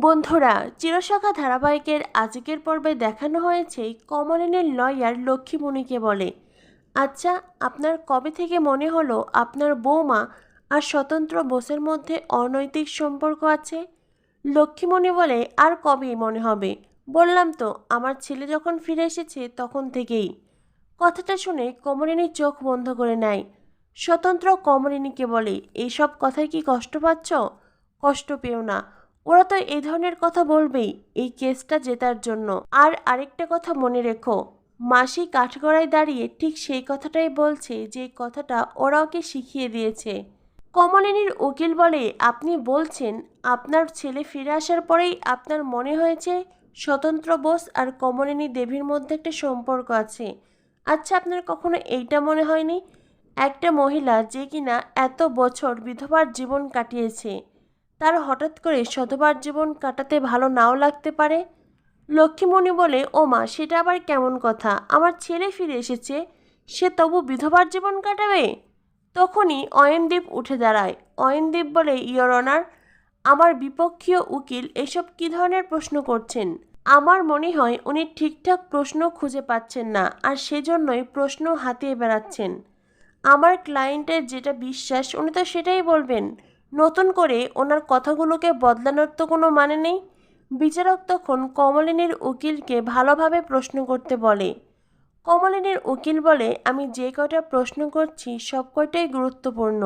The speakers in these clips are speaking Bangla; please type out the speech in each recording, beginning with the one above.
বন্ধুরা চিরসখা ধারাবাহিকের আজকের পর্বে দেখানো হয়েছে কমলিনের লয়ার লক্ষ্মীমণিকে বলে। আচ্ছা আপনার কবে থেকে মনে হলো আপনার বৌমা আর স্বতন্ত্র বোসের মধ্যে অনৈতিক সম্পর্ক আছে? লক্ষ্মীমণি বলে, আর কবেই মনে হবে? বললাম তো, আমার ছেলে যখন ফিরে এসেছে তখন থেকেই। কথাটা শুনে কমলিনী চোখ বন্ধ করে নেয়। স্বতন্ত্র কমলিনীকে বলে, এইসব কথায় কি কষ্ট পাচ্ছ? কষ্ট পেও না। ওরা তো এই ধরনের কথা বলবেই, এই কেসটা জেতার জন্য। আর আরেকটা কথা মনে রেখো, মাসি কাঠগড়ায় দাঁড়িয়ে ঠিক সেই কথাটাই বলছে যে কথাটা ওরা ওকে শিখিয়ে দিয়েছে। কমলিনীর উকিল বলে, আপনি বলছেন, আপনার ছেলে ফিরে আসার পরেই আপনার মনে হয়েছে স্বতন্ত্র বোস আর কমলিনী দেবীর মধ্যে একটা সম্পর্ক আছে। আচ্ছা আপনার কখনো এইটা মনে হয়নি? একটা মহিলা যে কিনা এত বছর বিধবার জীবন কাটিয়েছে। তার হঠাৎ করে শতবার জীবন কাটাতে ভালো নাও লাগতে পারে? লক্ষ্মীমণি বলে ও মা সেটা আবার কেমন কথা? আমার ছেলে ফিরে এসেছে। সে তবু বিধবার জীবন কাটাবে? তখনই অয়নদীপ উঠে দাঁড়ায়। অয়নদীপ বলে, ইয়র অনার, আমার বিপক্ষীয় উকিল এসব কী ধরনের প্রশ্ন করছেন? আমার মনে হয় উনি ঠিকঠাক প্রশ্ন খুঁজে পাচ্ছেন না, আর সেজন্যই প্রশ্ন হাতিয়ে বেড়াচ্ছেন। আমার ক্লায়েন্টের যেটা বিশ্বাস, উনি তো সেটাই বলবেন। নতুন করে ওনার কথাগুলোকে বদলানোর তো কোনো মানে নেই? বিচারক তখন কমলিনীর উকিলকে ভালোভাবে প্রশ্ন করতে বলে। কমলিনীর উকিল বলে, আমি যে কয়টা প্রশ্ন করছি সব কয়টাই গুরুত্বপূর্ণ।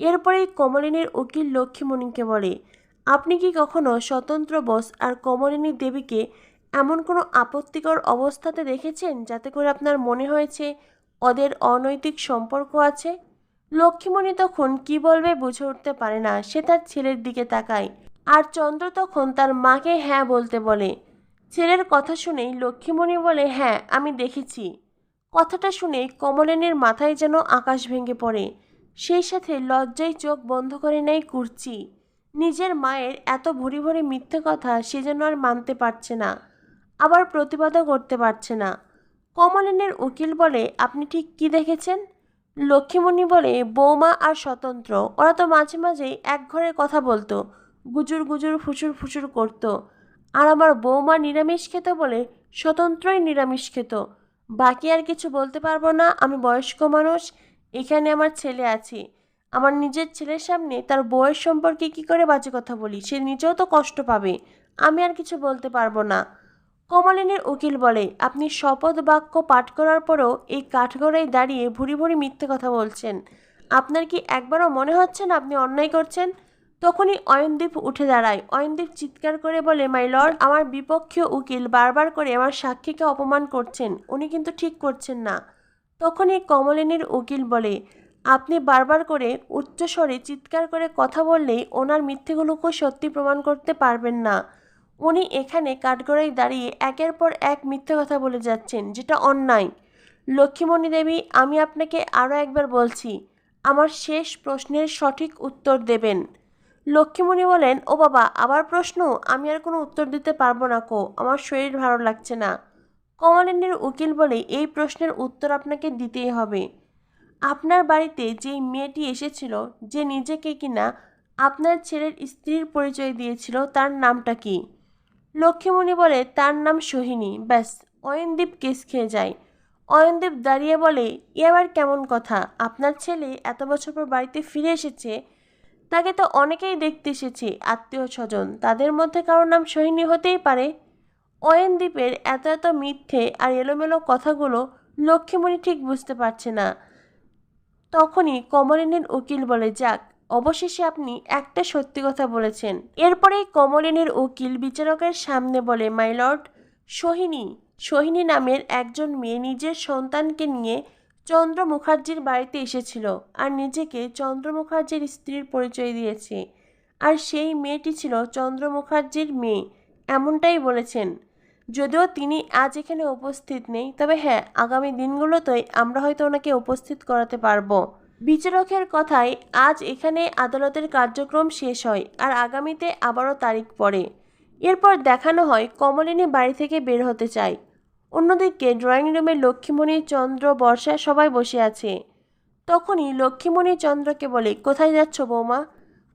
এরপরেই কমলিনীর উকিল লক্ষ্মীমণিকে বলে, আপনি কি কখনো স্বতন্ত্র বোস আর কমলিনী দেবীকে এমন কোনো আপত্তিকর অবস্থাতে দেখেছেন যাতে করে আপনার মনে হয়েছে ওদের অনৈতিক সম্পর্ক আছে? লক্ষ্মীমণি তখন কি বলবে বুঝে উঠতে পারে না, সে তার ছেলের দিকে তাকায়। আর চন্দ্র তখন তার মাকে হ্যাঁ বলতে বলে। ছেলের কথা শুনেই লক্ষ্মীমণি বলে হ্যাঁ আমি দেখেছি। কথাটা শুনে কমলেনের মাথায় যেন আকাশ ভেঙে পড়ে। সেই সাথে লজ্জায় চোখ বন্ধ করে নেয় কুর্চি। নিজের মায়ের এত ভরি ভরি মিথ্যে কথা সে যেন আর মানতে পারছে না, আবার প্রতিবাদও করতে পারছে না। কমলেনের উকিল বলে, আপনি ঠিক কি দেখেছেন? লক্ষ্মীমণি বলে, বৌমা আর স্বতন্ত্র। ওরা তো মাঝে মাঝেই এক ঘরের কথা বলতো। গুজুর গুজুর ফুসুর ফুসুর করতো। আর আমার বৌমা নিরামিষ খেত বলে, স্বতন্ত্রই নিরামিষ খেত। বাকি আর কিছু বলতে পারব না, আমি বয়স্ক মানুষ, এখানে আমার ছেলে আছে। আমার নিজের ছেলের সামনে তার বউয়ের সম্পর্কে কি করে বাজে কথা বলি? সে নিজেও তো কষ্ট পাবে। আমি আর কিছু বলতে পারব না। কমলিনীর উকিল বলে, আপনি শপথ বাক্য পাঠ করার পরও এই কাঠগড়ায় দাঁড়িয়ে ভুরি ভুরি মিথ্যে কথা বলছেন। আপনার কি একবারও মনে হচ্ছে না আপনি অন্যায় করছেন? তখনই অয়নদীপ উঠে দাঁড়ায়। অয়নদীপ চিৎকার করে বলে, মাই লর্ড, আমার বিপক্ষীয় উকিল বারবার করে আমার সাক্ষীকে অপমান করছেন। উনি কিন্তু ঠিক করছেন না। তখনই কমলিনীর উকিল বলে, আপনি বারবার করে উচ্চস্বরে চিৎকার করে কথা বললেই ওনার মিথ্যেগুলোকে সত্যি প্রমাণ করতে পারবেন না। উনি এখানে কাঠগড়ায় দাঁড়িয়ে একের পর এক মিথ্যে কথা বলে যাচ্ছেন, যেটা অন্যায়। লক্ষ্মীমণি দেবী, আমি আপনাকে আরও একবার বলছি, আমার শেষ প্রশ্নের সঠিক উত্তর দেবেন। লক্ষ্মীমণি বলেন, ও বাবা, আবার প্রশ্ন? আমি আর কোনো উত্তর দিতে পারব না কো, আমার শরীর ভালো লাগছে না। কমলিনীর উকিল বলে, এই প্রশ্নের উত্তর আপনাকে দিতেই হবে। আপনার বাড়িতে যেই মেয়েটি এসেছিল, যে নিজেকে কিনা আপনার ছেলের স্ত্রীর পরিচয় দিয়েছিল, তার নামটা কি? লক্ষ্মীমণি বলে, তার নাম সোহিনী। ব্যাস, অয়নদীপ কেস খেয়ে যায়। অয়নদীপ দাঁড়িয়ে বলে, এ আবার কেমন কথা? আপনার ছেলে এত বছর পর বাড়িতে ফিরে এসেছে। তাকে তো অনেকেই দেখতে এসেছে, আত্মীয় স্বজন। তাদের মধ্যে কারোর নাম সোহিনী হতেই পারে। অয়নদীপের এত এত মিথ্যে আর এলোমেলো কথাগুলো লক্ষ্মীমণি ঠিক বুঝতে পারছে না। তখনই কমলিনীর উকিল বলে, যাক অবশেষে আপনি একটা সত্যি কথা বলেছেন। এরপরেই কমলিনীর উকিল বিচারকের সামনে বলে মাই লর্ড সোহিনী সোহিনী নামের একজন মেয়ে নিজের সন্তানকে নিয়ে চন্দ্র মুখার্জির বাড়িতে এসেছিল আর নিজেকে চন্দ্র মুখার্জির স্ত্রীর পরিচয় দিয়েছে। আর সেই মেয়েটি ছিল চন্দ্র মুখার্জির মেয়ে, এমনটাই বলেছেন। যদিও তিনি আজ এখানে উপস্থিত নেই, তবে হ্যাঁ আগামী দিনগুলোতেই আমরা হয়তো ওনাকে উপস্থিত করাতে পারব। বিচারকের কথায়, আজ এখানে আদালতের কার্যক্রম শেষ হয় আর আগামীতে আবারও তারিখ পড়ে। এরপর দেখানো হয় কমলিনী বাড়ি থেকে বের হতে চায়। অন্যদিকে ড্রয়িং রুমে লক্ষ্মীমণি চন্দ্র বর্ষা সবাই বসে আছে। তখনই লক্ষ্মীমণি চন্দ্রকে বলে, কোথায় যাচ্ছ বৌমা?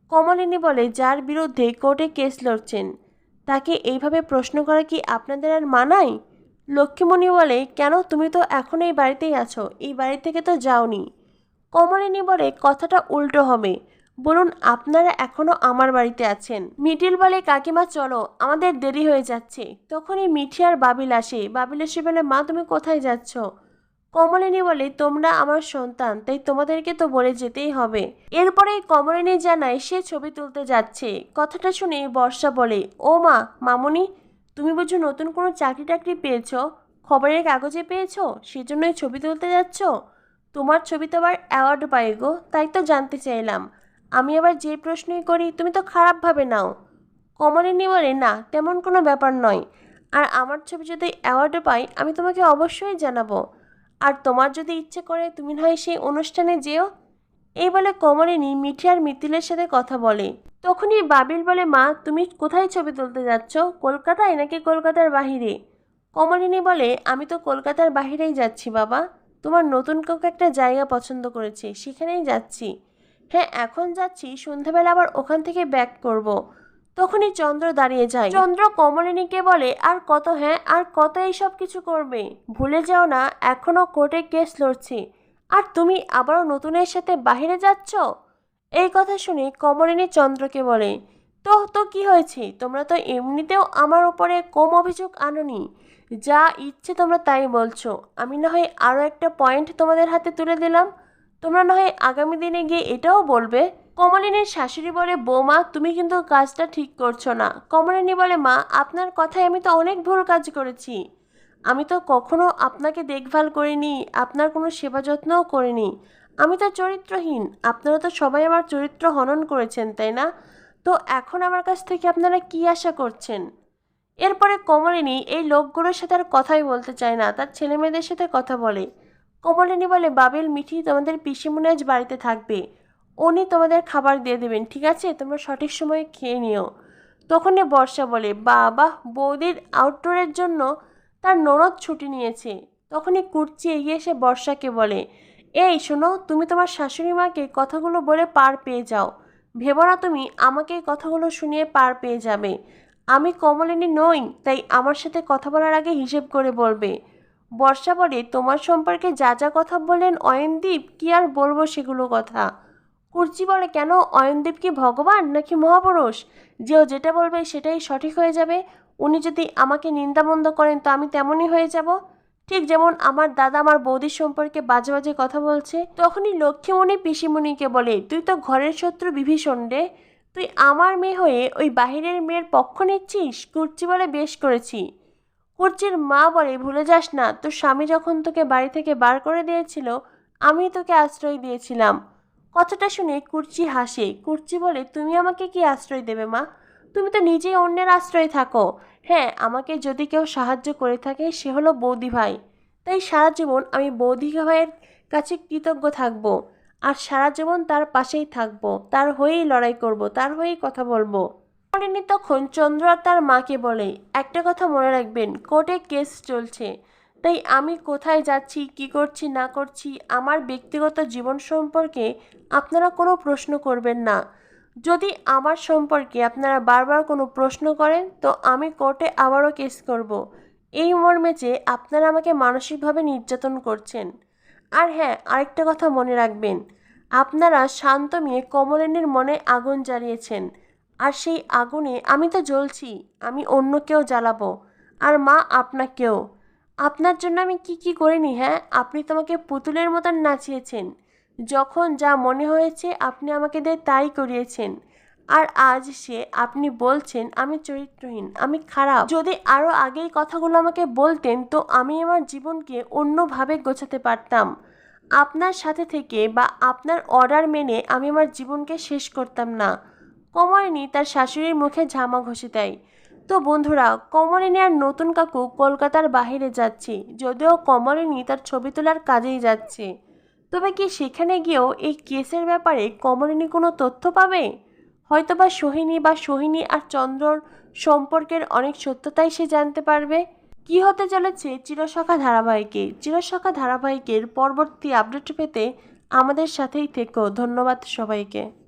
কমলিনী বলে, যার বিরুদ্ধে কোর্টে কেস লড়ছেন। তাকে এইভাবে প্রশ্ন করা কি আপনাদের আর মানায়? লক্ষ্মীমণি বলে, কেন? তুমি তো এখন এই বাড়িতেই আছো। এই বাড়ি থেকে তো যাওনি। কমলিনী বলে কথাটা উল্টো হবে। বলুন, আপনারা এখনও আমার বাড়িতে আছেন। মিটিল বলে, কাকিমা, চলো, আমাদের দেরি হয়ে যাচ্ছে। তখনই মিঠি আর বাবিল আসে। বাবিল এসে বলে, মা, তুমি কোথায় যাচ্ছ? কমলিনী বলে, তোমরা আমার সন্তান, তাই তোমাদেরকে তো বলে যেতেই হবে। এরপরেই কমলিনী জানায়, সে ছবি তুলতে যাচ্ছে। কথাটা শুনে বর্ষা বলে, ও মা, মামুনি, তুমি বুঝো নতুন কোনো চাকরি টাকরি পেয়েছ? খবরের কাগজে পেয়েছ? সেজন্যই ছবি তুলতে যাচ্ছ? তোমার ছবি তো আবার অ্যাওয়ার্ড পাই গো, তাই তো জানতে চাইলাম। আমি আবার যে প্রশ্নই করি, তুমি তো খারাপভাবে নাও। কমলিনী বলে না, তেমন কোনো ব্যাপার নয়। আর আমার ছবি যদি অ্যাওয়ার্ড পাই, আমি তোমাকে অবশ্যই জানাব। আর তোমার যদি ইচ্ছে করে, তুমি না হয় সেই অনুষ্ঠানে যেও। এই বলে কমলিনী মিঠি আর মিতিলের সাথে কথা বলে। তখনই বাবিল বলে, মা, তুমি কোথায় ছবি তুলতে যাচ্ছ? কলকাতায় নাকি কলকাতার বাহিরে? কমলিনী বলে, আমি তো কলকাতার বাহিরেই যাচ্ছি, বাবা। তোমার নতুন কাউকে একটা জায়গা পছন্দ করেছি, সেখানেই যাচ্ছি। হ্যাঁ এখন যাচ্ছি, সন্ধ্যাবেলা আবার ওখান থেকে ব্যাক করব। তখনই চন্দ্র দাঁড়িয়ে যায়। চন্দ্র কমলিনীকে বলে, আর কত হ্যাঁ আর কত এইসব কিছু করবে? ভুলে যাও না, এখনও কোর্টে কেস লড়ছে। আর তুমি আবারও নতুনের সাথে বাহিরে যাচ্ছ? এই কথা শুনে কমলিনী চন্দ্রকে বলে, তো তো কি হয়েছে? তোমরা তো এমনিতেও আমার ওপরে কম অভিযোগ আনোনি। যা ইচ্ছে তোমরা তাই বলছো। আমি না হয় আরও একটা পয়েন্ট তোমাদের হাতে তুলে দিলাম। তোমরা না হয় আগামী দিনে গিয়ে এটাও বলবে কমলিনীর শাশুড়ি বলে, বৌমা, তুমি কিন্তু কাজটা ঠিক করছ না। কমলিনী বলে, মা, আপনার কথায় আমি তো অনেক ভুল কাজ করেছি। আমি তো কখনো আপনাকে দেখভাল করিনি, আপনার কোনো সেবা যত্নও করিনি। আমি তো চরিত্রহীন, আপনারা তো সবাই আমার চরিত্র হনন করেছেন, তাই না? তো এখন আমার কাছ থেকে আপনারা কি আশা করছেন? এরপরে কমলিনী এই লোকগুলোর সাথে আর কথাই বলতে চায় না, তার ছেলে মেয়েদের সাথে কথা বলে। কমলিনী বলে, বাবেল, মিঠি তোমাদের পিসিমুনি আজ বাড়িতে থাকবে। উনি তোমাদের খাবার দিয়ে দেবেন, ঠিক আছে? তোমরা সঠিক সময়ে খেয়ে নিও। তখনই বর্ষা বলে, বাবা, বৌদির আউটডোরের জন্য তার ননদ ছুটি নিয়েছে। তখনই কুর্চি এগিয়ে এসে বর্ষাকে বলে, এই শোনো, তুমি তোমার শাশুড়ি মাকে কথাগুলো বলে পার পেয়ে যাও। ভেবো না তুমি, আমাকে এই কথাগুলো শুনিয়ে পার পেয়ে যাবে। আমি কমলিনী নই, তাই আমার সাথে কথা বলার আগে হিসেব করে বলবে। বর্ষা বলে, তোমার সম্পর্কে যা যা কথা বললেন অয়নদীপ, কি আর বলব সেগুলো কথা? কুর্চি বলে, কেন? অয়নদীপ কি ভগবান নাকি মহাপুরুষ? যে ও যেটা বলবে সেটাই সঠিক হয়ে যাবে। উনি যদি আমাকে নিন্দামন্দ করেন, তো আমি তেমনই হয়ে যাব। ঠিক যেমন আমার দাদা আমার বৌদির সম্পর্কে বাজে বাজে কথা বলছে, তখনই লক্ষ্মীমণি পিসিমণিকে বলে, তুই তো ঘরের শত্রু বিভীষণ রে। তুই আমার মেয়ে হয়ে ওই বাহিরের মেয়ের পক্ষ নিচ্ছিস? কুর্চি বলে বেশ করেছি। কুর্চির মা বলে, ভুলে যাস না, তোর স্বামী যখন তোকে বাড়ি থেকে বার করে দিয়েছিল আমি তোকে আশ্রয় দিয়েছিলাম। কথাটা শুনে কুর্চি হাসে। কুর্চি বলে, তুমি আমাকে কি আশ্রয় দেবে মা? তুমি তো নিজেই অন্যের আশ্রয় থাকো। হ্যাঁ আমাকে যদি কেউ সাহায্য করে থাকে, সে হলো বৌদি ভাই। তাই সারা জীবন আমি বৌদি ভাইয়ের কাছে কৃতজ্ঞ থাকব। আর সারা জীবন তার পাশেই থাকব, তার হয়েই লড়াই করব, তার হয়েই কথা বলব। করিনি তখন চন্দ্র আর তার মাকে বলে, একটা কথা মনে রাখবেন, কোর্টে কেস চলছে। তাই আমি কোথায় যাচ্ছি, কি করছি, না করছি, আমার ব্যক্তিগত জীবন সম্পর্কে আপনারা কোনো প্রশ্ন করবেন না। যদি আমার সম্পর্কে আপনারা বারবার কোনো প্রশ্ন করেন, তো আমি কোর্টে আবারও কেস করব। এই মর্মে যে আপনারা আমাকে মানসিকভাবে নির্যাতন করছেন। আর হ্যাঁ আরেকটা কথা মনে রাখবেন। আপনারা শান্ত মেয়ে কমলিনীর মনে আগুন জ্বালিয়েছেন। আর সেই আগুনে আমি তো জ্বলছি, আমি অন্য কেউ জ্বালাবো। আর মা আপনাকেও। আপনার জন্য আমি কি কি করিনি হ্যাঁ? আপনি তোমাকে পুতুলের মতন নাচিয়েছেন। যখন যা মনে হয়েছে আপনি আমাকে দিয়ে তাই করিয়েছেন। আর আজ সে, আপনি বলছেন, আমি চরিত্রহীন, আমি খারাপ। যদি আরও আগেই কথাগুলো আমাকে বলতেন, তো আমি আমার জীবনকে অন্যভাবে গোছাতে পারতাম। আপনার সাথে থেকে বা আপনার অর্ডার মেনে আমি আমার জীবনকে শেষ করতাম না। কমলিনী তার শাশুড়ির মুখে ঝামা ঘষে দেয়। তো বন্ধুরা কমলিনী আর নতুন কাকু কলকাতার বাহিরে যাচ্ছে, যদিও কমলিনী তার ছবি তোলার কাজেই যাচ্ছে। তবে কি সেখানে গিয়েও এই কেসের ব্যাপারে কমলিনী কোনো তথ্য পাবে? হয়তোবা সোহিনী বা সোহিনী আর চন্দ্রর সম্পর্কের অনেক সত্যতাই সে জানতে পারবে। কি হতে চলেছে চিরসখা ধারাবাহিকে? চিরসখা ধারাবাহিকের পরবর্তী আপডেট পেতে আমাদের সাথেই থেকো। ধন্যবাদ সবাইকে।